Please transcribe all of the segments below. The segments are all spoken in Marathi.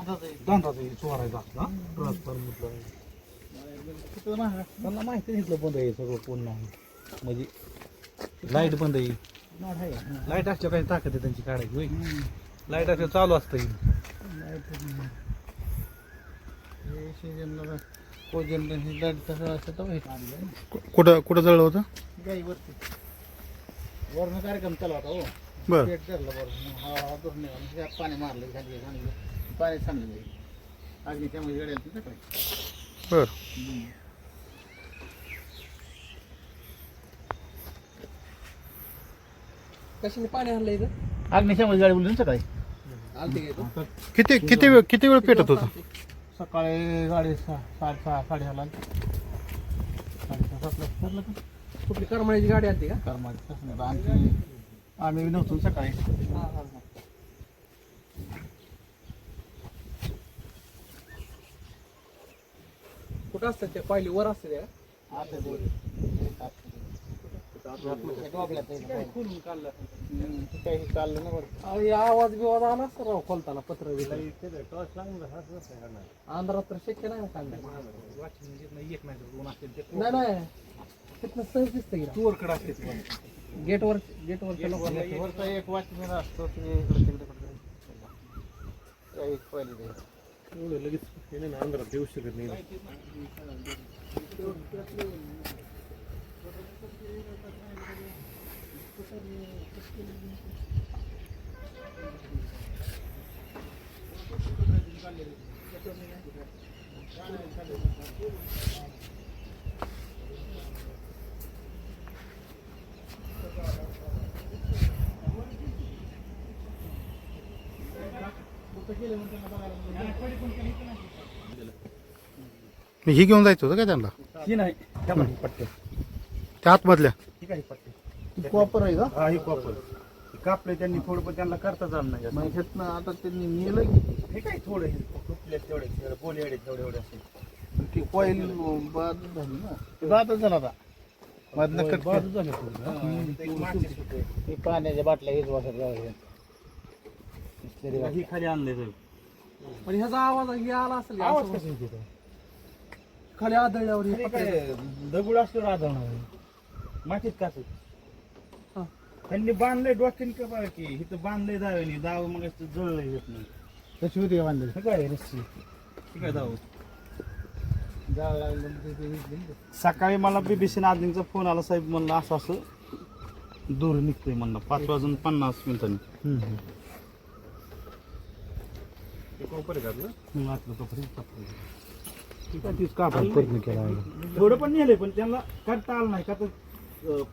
चोरायचा असला ट्रान्सफॉर्मर त्यांना माहिती आहे बंद आहे सगळं पुन्हा म्हणजे लाइट बंद आहे लाइट असल्या काही ताकद आहे त्यांची काढायची होई लाइट असल्या चालू असतं ही. कुठं कुठं जळलं होतं? गाईवरती. वरण कार्यक्रम चालू होता हो. बर. पेट धरलं बरं हा हा धरून निघाला. मग त्यात पाणी मारलं खाली पाणी अग्नी बर. कशाने पाणी आणलं इथं? अग्निशामध्ये गाडी बोलली ना सकाळी. आलते? किती किती वेळ किती वेळ पेटत होतं? सकाळी गाडी सहा साडेसहा साडेसहाला साडेसहा सातला. ठरलं का? कुठली करमाळ्याची गाडी आलती का? कर्माची तसं नाही. आमची आम्ही नव्हतो सकाळी. कुठं असतात ते पहिली वर असते त्या? आता ते- डोबल्यात आहे. काय खोलून काढलं हम्म, ते काही चाललं ना बरं अहो, हे आवाज बिवाज आला असता राव खोलताना पत्र बित्र. अंधारात तर शक्य नाही ना नाही नाही नाही. तिथनं सहज दिसतं की असते गेटवर गेटवरच्या लोकांना वरचा एक वॉचमॅन असतो ते इकडे तिकडे कुठे त्या एक पहिले ते. लगेच अंधारात देऊ शकत नाही ही घेऊन जायचं होतं काय त्यांना ही नाही त्या बाजूला पट्टे त्या आतमधल्या. ही काही पट्टे कॉपर आहे का? हा ही कॉपर कापले त्यांनी थोडं पण त्यांना करता झालं नाही मग ह्यातनं आता त्यांनी नेलं की? हे काय थोडं हे? कुठले तेवढे बोले एवढे तेवढे एवढे असेल ती कॉईल बाद झाली ना. ते बादच झाला आता. मधनं कट बाजू झाले थोडं. हा, ते एक. ही पाण्याच्या बाटल्या हेच वाटत ही खाली आणले पण ह्याचा आवाज हे आला असेल आवाज असं? कसा येते तो? खाली आदळल्यावर हे. काय दगड असतो राहणार मातीत काच हा. त्यांनी बांधलंय डोक्याने का बघा की इथं बांधलंय दाव्याने दाव मग असं जळलं येत नाही. कशी होती बांधली? हे काय रस्सी? हे काय दाव? लागलं ते विकली ते. सकाळी मला बीबीसी नादिनचा फोन आला साहेब म्हणलं असं असं दूर निघतोय म्हणलं. पाच वाजून पन्नास मिनिटांनी. हम्म, आतलं तोपर्यंत कापड पूर्ण केला थोडं पण नेलंय पण त्यांना करता आलं नाही. का तर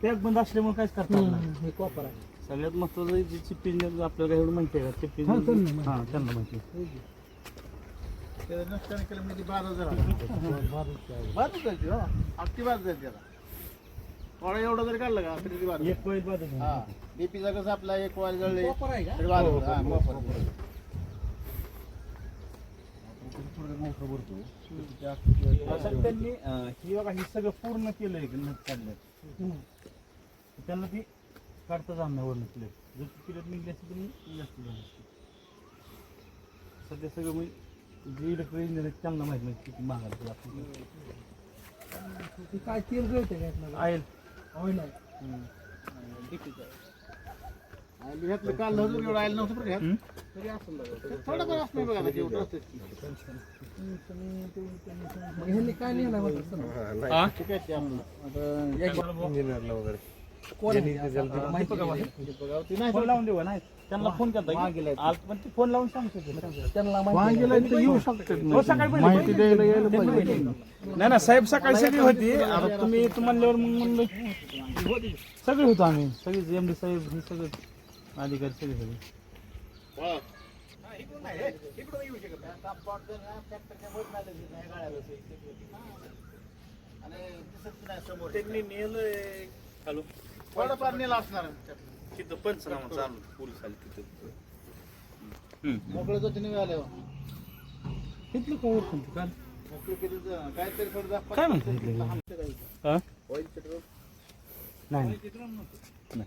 पॅक बंद असल्यामुळे काहीच करता नाही. हे कॉपर आहे. सगळ्यात महत्वाचं जी चिप्पी आपल्याला एवढं माहिती आहे का? चिप्पी हा, त्यांना माहिती. हा त्यांना माहिती. आहे. नुकसान केलं म्हणजे झाला जायची हो अगदी बाजू जायची त्याला थोडा एवढं जरी काढलं का? तरी ती एक. हा डीपीचा कसं आपला एक वाल जळले कॉपर आहे का तरी बाजू हो, असं त्यांनी अं, ही बघा हे सगळं पूर्ण केलंय की नट काढलं त्यांना ती काढता जाणार वरून प्लेट जर ती प्लेट निघली असती तर मी जास्त झालं असतं. सध्या सगळं मी जे इलेक्ट्रिक इंजिनियर त्यांना माहीत नाही किती महागात आपण ते काय तेल गळते का यातनं? आहे. ऑइल आहे. डीपीचं आहे. आणि ह्यातलं काढलं होतं एवढं आलं नव्हतं बरं का ह्यात. तरी असं लागलं. थोडं बरं असं नाही बघा ना, जेवढं असतं की. मग ह्यांनी काय नेलं म्हणतात सर? ठीक आहे ते आपलं. आता एक कोण आहे? असं माहिती का मला? ती नाही फोन लावून देऊ नाही त्यांना फोन केला आज पण ते फोन लावून त्यांना येऊ शकतात हो, माहिती द्यायला नाही ना साहेब सकाळी सगळी होती आता तुम्ही मग म्हणलं सगळे होतो आम्ही सगळे एम डी साहेब हे सगळे सगळे सगळे त्यांनी नेलंय हॅलो थोडंफार नेलं असणार. तिथं पंचनामा चालू पोलीस आले तिथं. मोकळं जाती नाही आल्यावर. इथलं का ओळखून तू काल? काय म्हणतो? नाही नाही.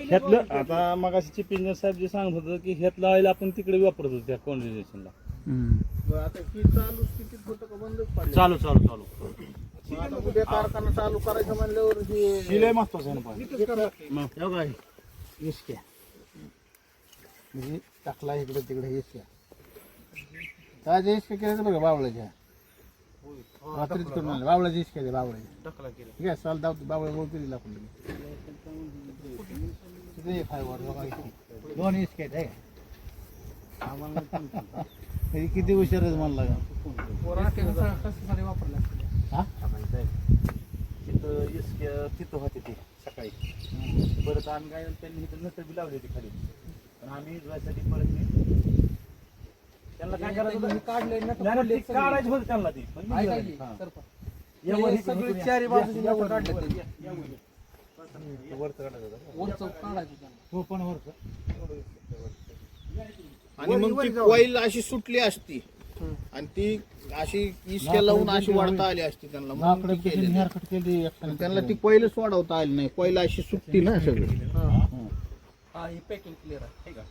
ह्यातलं आता मग चिपिंजर साहेब जे सांगत होतं की ह्यातलं ऑइल आपण तिकडे वापरत होतो त्या कॉन्व्हर्जेशनला आता चालू स्थितीत होतं का बंदच पाडलं? चालू चालू चालू. मग आता उद्या कारखाना चालू करायचं म्हणल्यावर हे शिलाय महत्वाचं आहे ना पण. मग. हे बघा, इसक्या म्हणजे टाकला इकडे तिकडे इसक्या काय जे इसक्या बघा बावळ्याच्या रात्रीच करून आणलं बावळ्याच्या इसक्या ठीक आहे चाल दाव बावळ्या बोलतो दिला आपण किती वर, बघा. दोन आहे? हे किती आहे म्हणला हा? तिथं इस्क- तिथं होते ते सकाळी. परत आम्ही काय त्यांनी इथं नटर बी लावली होती खाली. पण आम्ही जायसाठी परत मी त्यांना काय करायचं? काढले काढायचं होतं त्यांना ते. पण सगळे. चारी बाजूचे काढले हो पण वरचं. आणि मग ती कॉईल अशी सुटली असती आणि ती अशी इस्क्या लावून अशी वाढता आली असती त्यांना ती. आणि त्यांना ती कॉईल सोडवता आली नाही कॉईल अशी सुटती ना सगळी हा ही पॅकिंग क्लिअर आहे हे का?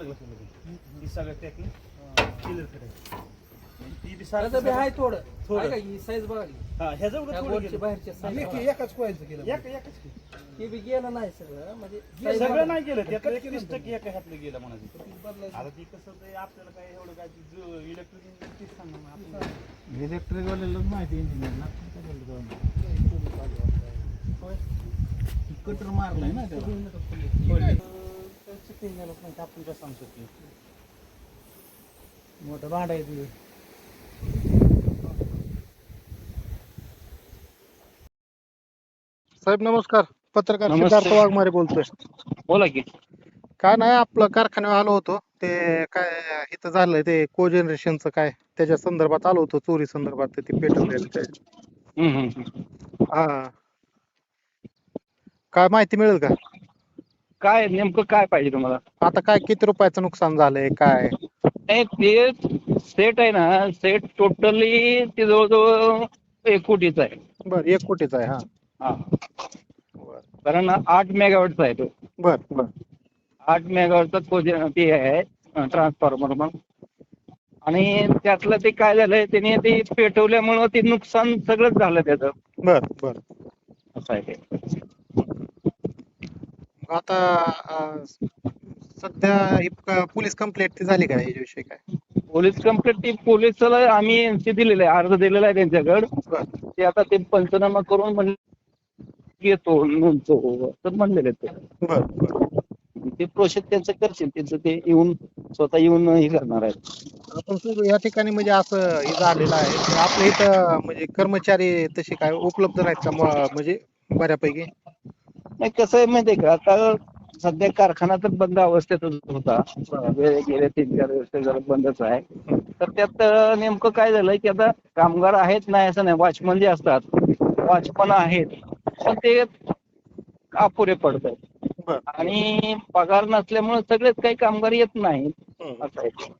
लक्षामध्ये? ही सगळं करायचं. ती बी सारं- त्याचं बी आहे थोडं थोडं. ही साईज बघा की. हा, ह्याचं एवढं त्या थोडं वरची गेलं. बाहेरच्या एकाच केलं एक- एकच की. हे बी गेलं नाही सगळं म्हणजे size सगळं बघा. नाही गेलं एक वीस टक्के एका ह्यातलं गेलं म्हणायचं बदलायचं. आता ती कसं ते आपल्याला काय एवढं काय इलेक्ट्रिक तीच आपण. इलेक्ट्रिक वाल्यालाच माहिती इंजिनियरला कटर मारलाय ना त्याला काय सांगू शकतो मोठं भांड आहे साहेब नमस्कार. पत्रकार नमस्ते. सिद्धार्थ वाघमारे बोलतोय. बोला की. काय नाही आपलं कारखान्यावर आलो होतो. ते काय इथं झालंय ते को जनरेशनचं काय त्याच्या संदर्भात आलो होतो. चोरी संदर्भात ते- ते पेटवलेलं हा. काय माहिती मिळेल का? काय नेमकं काय पाहिजे तुम्हाला? आता काय किती रुपयाचं नुकसान झालंय काय? नाही ते सेट आहे ना सेट टोटली ते जवळजवळ एक कोटीचा आहे. बर एक कोटीचा आहे हा. हा. कारण आठ मेगावॅटचा आहे तो. बर बर. आठ मेगावॅटचा तो ते आहे ट्रान्सफॉर्मर मग. आणि त्यातलं ते काय झालंय त्याने ते पेटवल्यामुळं ते नुकसान सगळंच झालं त्याचं. बर बर. असं आहे ते. आता अं, सध्या ही पोलीस कंप्लेंट झाली का याच्याविषयी काय? पोलीस कंप्लेंट ती पोलिसला आम्ही एनसी दिलेलं आहे अर्ज दिलेला आहे त्यांच्याकडे. ते आता ते पंचनामा करून म्हणले येतो नोंदतो तर म्हणलेले ते. बर बर. ते प्रोसेस त्यांचं करतील त्यांचं ते येऊन स्वतः येऊन हे करणार आहेत. या ठिकाणी म्हणजे असं हे झालेलं आहे. की आपल्या इथं म्हणजे कर्मचारी तसे काय उपलब्ध नाहीत का? म- म्हणजे बऱ्यापैकी? नाही कसं आहे माहितीये का? आता सध्या कारखाना तर बंद अवस्थेतच होता. गेले गेले तीन चार वर्ष जरा बंदच आहे. तर त्यात नेमकं काय झालंय की आता कामगार आहेत नाही असं नाही वॉचमन जे असतात वॉचमन आहेत पण ते अपुरे पडतात. बर. आणि पगार नसल्यामुळे सगळेच काही कामगार येत नाहीत. असं आहे.